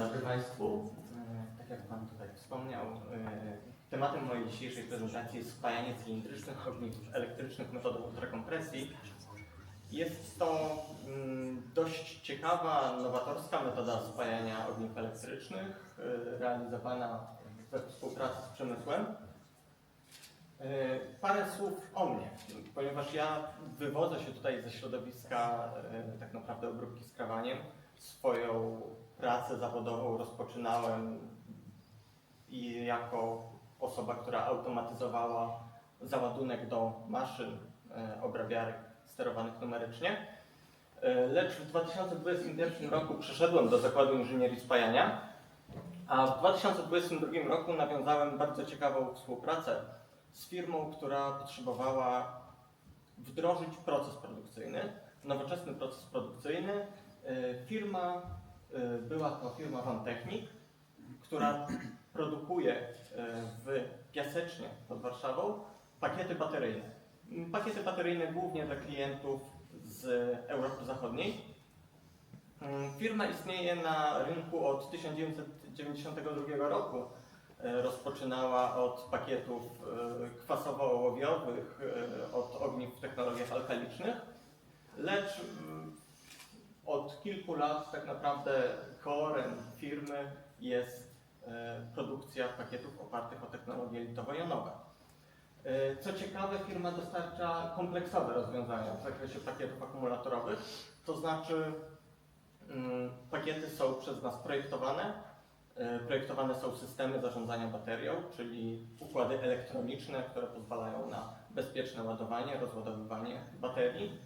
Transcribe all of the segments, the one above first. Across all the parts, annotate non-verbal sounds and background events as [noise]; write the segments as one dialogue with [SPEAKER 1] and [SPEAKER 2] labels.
[SPEAKER 1] dobry Państwu. E, Tak jak Pan tutaj wspomniał, e, tematem mojej dzisiejszej prezentacji jest spajanie cylindrycznych ogniw elektrycznych metodą ultrakompresji. Jest to mm, dość ciekawa, nowatorska metoda spajania ogniw elektrycznych, e, realizowana we współpracy z przemysłem. Parę słów o mnie, ponieważ ja wywodzę się tutaj ze środowiska tak naprawdę obróbki skrawaniem. Swoją pracę zawodową rozpoczynałem i jako osoba, która automatyzowała załadunek do maszyn e, obrabiarek sterowanych numerycznie. E, Lecz w 2021 roku przeszedłem do Zakładu Inżynierii Spajania, a w 2022 roku nawiązałem bardzo ciekawą współpracę z firmą, która potrzebowała wdrożyć proces produkcyjny, nowoczesny proces produkcyjny. E, Firma e, była to firma Van Technik, która produkuje e, w Piasecznie pod Warszawą pakiety bateryjne. M, Pakiety bateryjne głównie dla klientów z Europy Zachodniej. Mm, Firma istnieje na rynku od 1992 roku. Rozpoczynała od pakietów kwasowo-ołowiowych, od ogniw w technologiach alkalicznych, lecz mm, od kilku lat tak naprawdę korem firmy jest e, produkcja pakietów opartych o technologię litowo-jonową. E, Co ciekawe, firma dostarcza kompleksowe rozwiązania w zakresie pakietów akumulatorowych, to znaczy mm, pakiety są przez nas projektowane. E, Projektowane są systemy zarządzania baterią, czyli układy elektroniczne, które pozwalają na bezpieczne ładowanie, rozładowywanie baterii.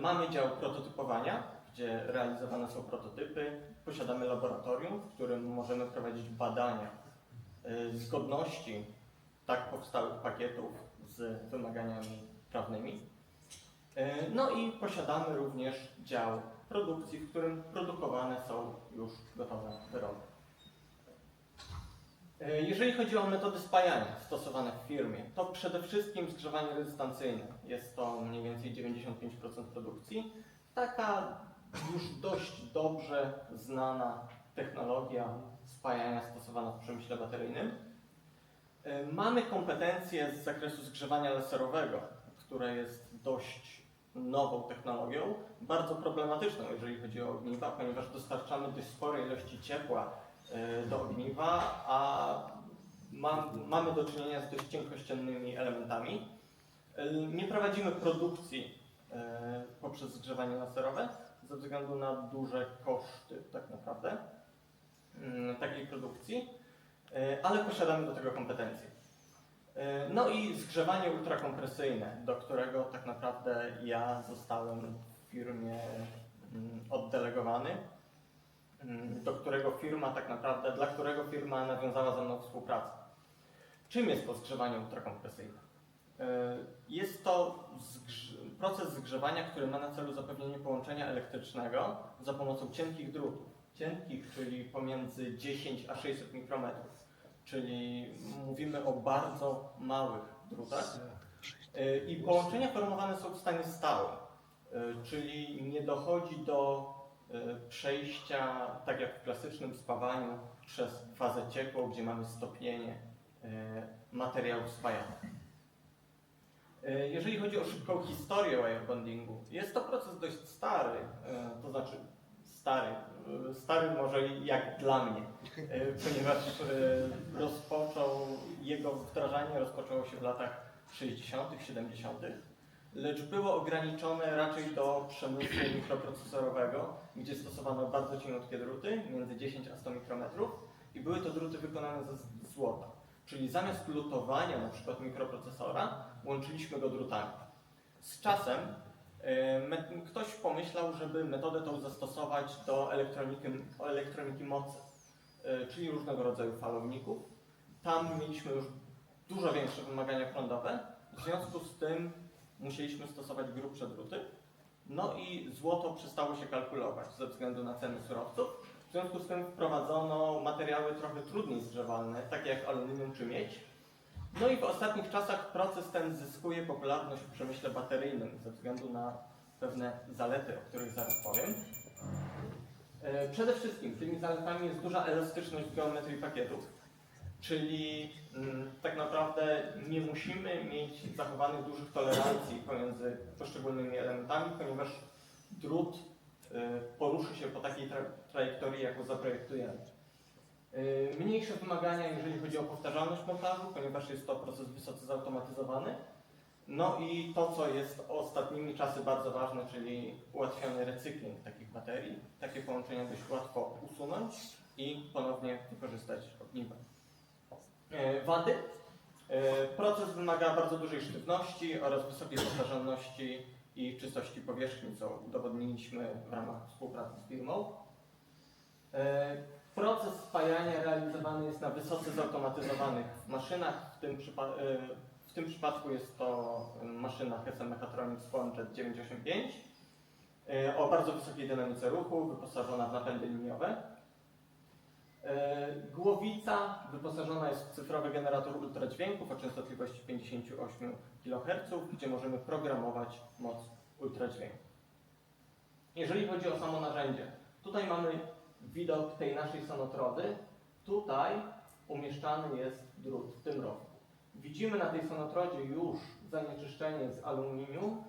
[SPEAKER 1] Mamy dział prototypowania, gdzie realizowane są prototypy. Posiadamy laboratorium, w którym możemy prowadzić badania e, zgodności tak powstałych pakietów z wymaganiami prawnymi. E, No i posiadamy również dział produkcji, w którym produkowane są już gotowe wyroby. E, Jeżeli chodzi o metody spajania stosowane w firmie, to przede wszystkim zgrzewanie rezystancyjne. Jest to mniej więcej 95% produkcji. Taka już dość dobrze znana technologia spajania stosowana w przemyśle bateryjnym. E, Mamy kompetencje z zakresu zgrzewania laserowego, które jest dość nową technologią, bardzo problematyczną, jeżeli chodzi o ogniwa, ponieważ dostarczamy dość spore ilości ciepła e, do ogniwa, a mam, mamy do czynienia z dość cienkościennymi elementami. E, Nie prowadzimy produkcji poprzez zgrzewanie laserowe ze względu na duże koszty tak naprawdę mm, takiej produkcji, e, ale posiadamy do tego kompetencje. No i zgrzewanie ultrakompresyjne, do którego tak naprawdę ja zostałem w firmie mm, oddelegowany, mm, do którego firma tak naprawdę, dla którego firma nawiązała ze mną współpracę. Czym jest to zgrzewanie ultrakompresyjne? E, Jest to proces zgrzewania, który ma na celu zapewnienie połączenia elektrycznego za pomocą cienkich drutów. Cienkich, czyli pomiędzy 10 a 600 mikrometrów, czyli mówimy o bardzo małych drutach. E, I połączenia formowane są w stanie stałym, e, czyli nie dochodzi do przejścia, tak jak w klasycznym spawaniu, przez fazę ciekłą, gdzie mamy stopnienie materiałów spajanych. E, Jeżeli chodzi o szybką historię wirebondingu, jest to proces dość stary, e, to znaczy stary, e, stary może jak dla mnie, [laughs] ponieważ rozpoczął, jego wdrażanie rozpoczęło się w latach 60., 70., lecz było ograniczone raczej do przemysłu mikroprocesorowego, gdzie stosowano bardzo cieniutkie druty, między 10 a 100 mikrometrów i były to druty wykonane ze złota. Czyli zamiast lutowania na przykład mikroprocesora, łączyliśmy go drutami. Z czasem me- ktoś pomyślał, żeby metodę tą zastosować do elektroniki, elektroniki mocy, e, czyli różnego rodzaju falowników. Tam mieliśmy już dużo większe wymagania prądowe, w związku z tym musieliśmy stosować grubsze druty. No i złoto przestało się kalkulować ze względu na ceny surowców. Związku z tym wprowadzono materiały trochę trudniej zgrzewalne, takie jak aluminium czy miedź. No i w ostatnich czasach proces ten zyskuje popularność w przemyśle bateryjnym ze względu na pewne zalety, o których zaraz powiem. E, Przede wszystkim tymi zaletami jest duża elastyczność geometrii pakietów, czyli mm, tak naprawdę nie musimy mieć zachowanych dużych tolerancji pomiędzy poszczególnymi elementami, ponieważ drut poruszy się po takiej tra trajektorii, jaką zaprojektujemy. E, Mniejsze wymagania, jeżeli chodzi o powtarzalność montażu, ponieważ jest to proces wysoce zautomatyzowany. No i to, co jest ostatnimi czasy bardzo ważne, czyli ułatwiony recykling takich baterii. Takie połączenia dość łatwo usunąć i ponownie wykorzystać ogniwa. E, Wady. Proces wymaga bardzo dużej sztywności oraz wysokiej powtarzalności i czystości powierzchni, co udowodniliśmy w ramach współpracy z firmą. E, Proces spajania realizowany jest na wysoce zautomatyzowanych maszynach, w tym, e, w tym przypadku jest to maszyna SM Mechatronics Formjet 985 e, o bardzo wysokiej dynamice ruchu, wyposażona w napędy liniowe. E, Głowica wyposażona jest w cyfrowy generator ultradźwięków o częstotliwości 58 kHz, gdzie możemy programować moc ultradźwięku. Jeżeli chodzi o samo narzędzie, tutaj mamy widok tej naszej sonotrody. Tutaj umieszczany jest drut w tym rogu. Widzimy na tej sonotrodzie już zanieczyszczenie z aluminium.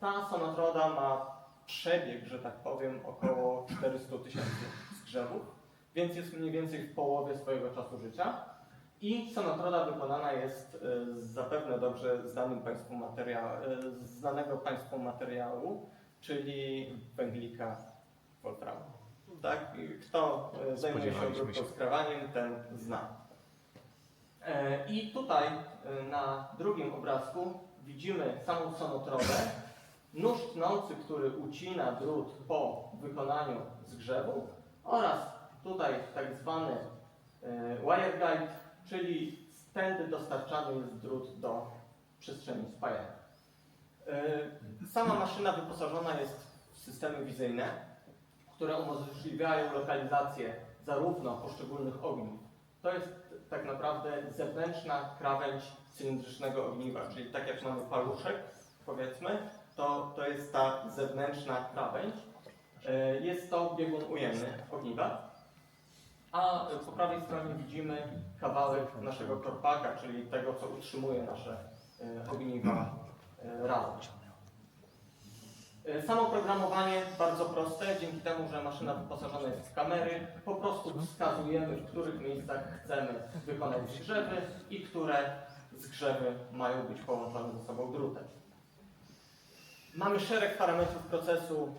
[SPEAKER 1] Ta sonotroda ma przebieg, że tak powiem, około 400 tysięcy zgrzewów, więc jest mniej więcej w połowie swojego czasu życia. I sonotroda wykonana jest e, z zapewne dobrze znanym Państwu materia- e, znanego Państwu materiału, czyli węglika Wolframu. Tak? Kto e, zajmuje się obróbką ten zna. E, I tutaj e, na drugim obrazku widzimy samą sonotrodę. Nóż tnący, który ucina drut po wykonaniu zgrzewu oraz tutaj tak zwany e, wire guide, czyli stędy dostarczany jest drut do przestrzeni spajania. E, Sama maszyna wyposażona jest w systemy wizyjne, które umożliwiają lokalizację zarówno poszczególnych ogniw. To jest tak naprawdę zewnętrzna krawędź cylindrycznego ogniwa, czyli tak jak mamy paluszek, powiedzmy, to, to jest ta zewnętrzna krawędź. E, Jest to biegun ujemny ogniwa. A po prawej stronie widzimy kawałek naszego korpaka, czyli tego, co utrzymuje nasze e, ogniwa e, razem. E, Samo programowanie bardzo proste, dzięki temu, że maszyna wyposażona jest w kamery, po prostu wskazujemy, w których miejscach chcemy wykonać zgrzewy i które zgrzewy mają być połączone ze sobą drutem. Mamy szereg parametrów procesu.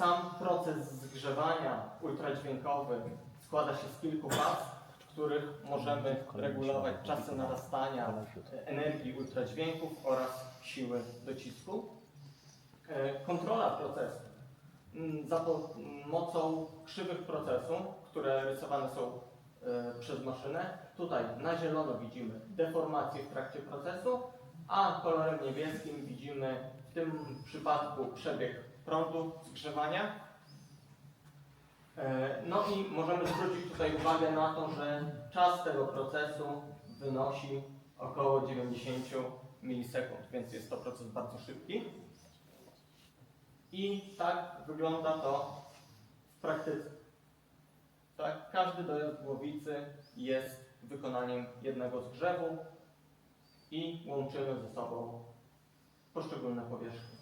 [SPEAKER 1] Sam proces zgrzewania ultradźwiękowy składa się z kilku faz, w których możemy regulować czasy narastania energii ultradźwięków oraz siły docisku. E, Kontrola procesu mm, za pomocą krzywych procesu, które rysowane są e, przez maszynę. Tutaj na zielono widzimy deformację w trakcie procesu, a kolorem niebieskim widzimy w tym przypadku przebieg prądu zgrzewania. E, No i możemy zwrócić tutaj uwagę na to, że czas tego procesu wynosi około 90 milisekund, więc jest to proces bardzo szybki. I tak wygląda to w praktyce. Tak, każdy dojazd głowicy jest wykonaniem jednego zgrzewu i łączymy ze sobą poszczególne powierzchnie.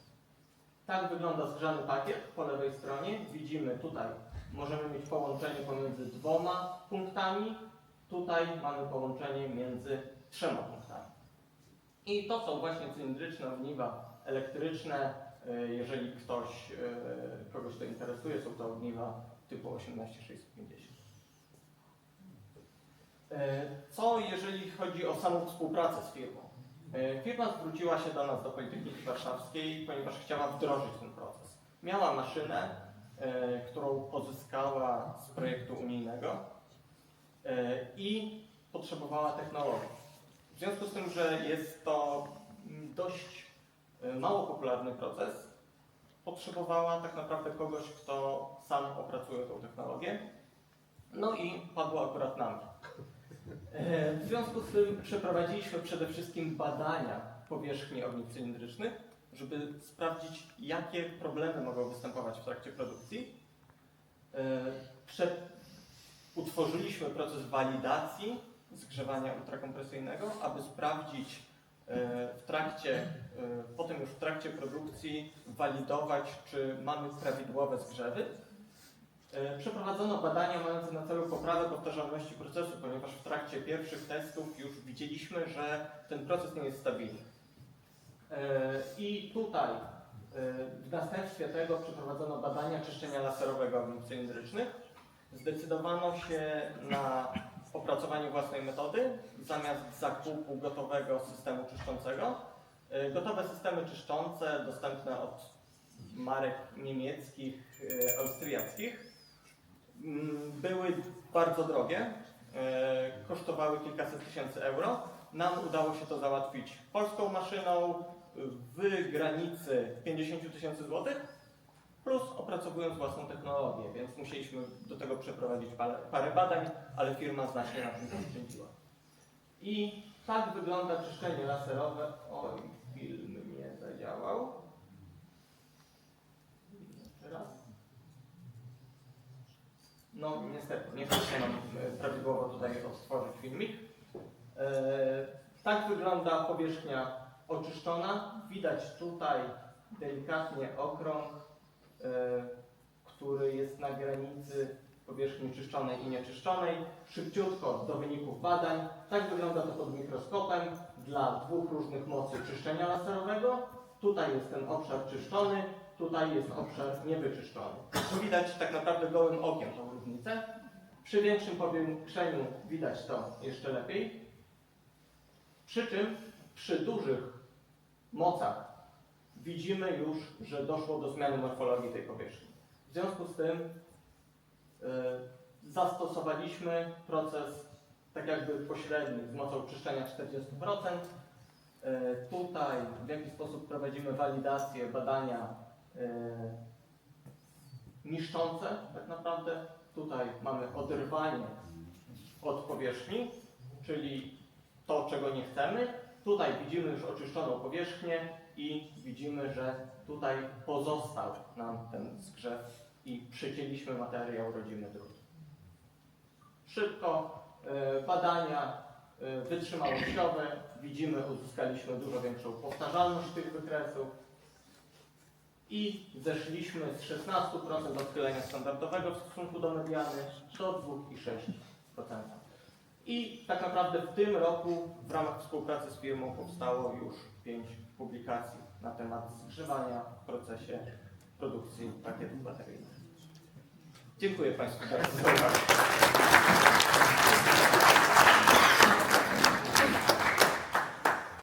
[SPEAKER 1] Tak wygląda zgrzany pakiet po lewej stronie. Widzimy tutaj, możemy mieć połączenie pomiędzy dwoma punktami. Tutaj mamy połączenie między trzema punktami. I to są właśnie cylindryczne ogniwa elektryczne. E, Jeżeli ktoś, e, kogoś to interesuje, są to ogniwa typu 18650. E, Co jeżeli chodzi o samą współpracę z firmą? E, Firma zwróciła się do nas, do Politechniki Warszawskiej, ponieważ chciała wdrożyć ten proces. Miała maszynę, e, którą pozyskała z projektu unijnego e, i potrzebowała technologii. W związku z tym, że jest to dość mało popularny proces, potrzebowała tak naprawdę kogoś, kto sam opracuje tą technologię. No i padło akurat na mnie. E, W związku z tym przeprowadziliśmy przede wszystkim badania powierzchni ogniw cylindrycznych, żeby sprawdzić, jakie problemy mogą występować w trakcie produkcji. E, prze... utworzyliśmy proces walidacji zgrzewania ultrakompresyjnego, aby sprawdzić e, w trakcie, potem już w trakcie produkcji walidować, czy mamy prawidłowe zgrzewy. E, Przeprowadzono badania mające na celu poprawę powtarzalności procesu, ponieważ w trakcie pierwszych testów już widzieliśmy, że ten proces nie jest stabilny. E, I tutaj e, w następstwie tego przeprowadzono badania czyszczenia laserowego ogniw cylindrycznych. Zdecydowano się na opracowanie własnej metody zamiast zakupu gotowego systemu czyszczącego. Gotowe systemy czyszczące dostępne od marek niemieckich, austriackich były bardzo drogie, e, kosztowały kilkaset tysięcy euro. Nam udało się to załatwić polską maszyną w granicy 50 tysięcy złotych, plus opracowując własną technologię, więc musieliśmy do tego przeprowadzić parę badań, ale firma znacznie na tym zaoszczędziła. I tak wygląda czyszczenie laserowe. Oj, film nie zadziałał. Jeszcze raz. No niestety, nie chce się nam e, prawidłowo tutaj odtworzyć filmik. E, tak wygląda powierzchnia oczyszczona. Widać tutaj delikatnie okrąg, e, który jest na granicy powierzchni czyszczonej i nieczyszczonej. Szybciutko do wyników badań. Tak wygląda to pod mikroskopem dla dwóch różnych mocy czyszczenia laserowego. Tutaj jest ten obszar czyszczony, tutaj jest obszar niewyczyszczony. Tu widać tak naprawdę gołym okiem tą różnicę. Przy większym powiększeniu widać to jeszcze lepiej. Przy czym przy dużych mocach widzimy już, że doszło do zmiany morfologii tej powierzchni. W związku z tym y, zastosowaliśmy proces tak jakby pośredni z mocą czyszczenia 40%. Y, tutaj w jaki sposób prowadzimy walidację, badania niszczące tak naprawdę. Tutaj mamy oderwanie od powierzchni, czyli to, czego nie chcemy. Tutaj widzimy już oczyszczoną powierzchnię i widzimy, że tutaj pozostał nam ten zgrzew i przycięliśmy materiał rodzimy drut. Szybko e, badania e, wytrzymałościowe. Widzimy, uzyskaliśmy dużo większą powtarzalność tych wykresów i zeszliśmy z 16% odchylenia standardowego w stosunku do mediany do 2,6%. I tak naprawdę w tym roku w ramach współpracy z firmą powstało już pięć publikacji na temat zgrzewania w procesie produkcji pakietów bateryjnych. Dziękuję Państwu bardzo za uwagę.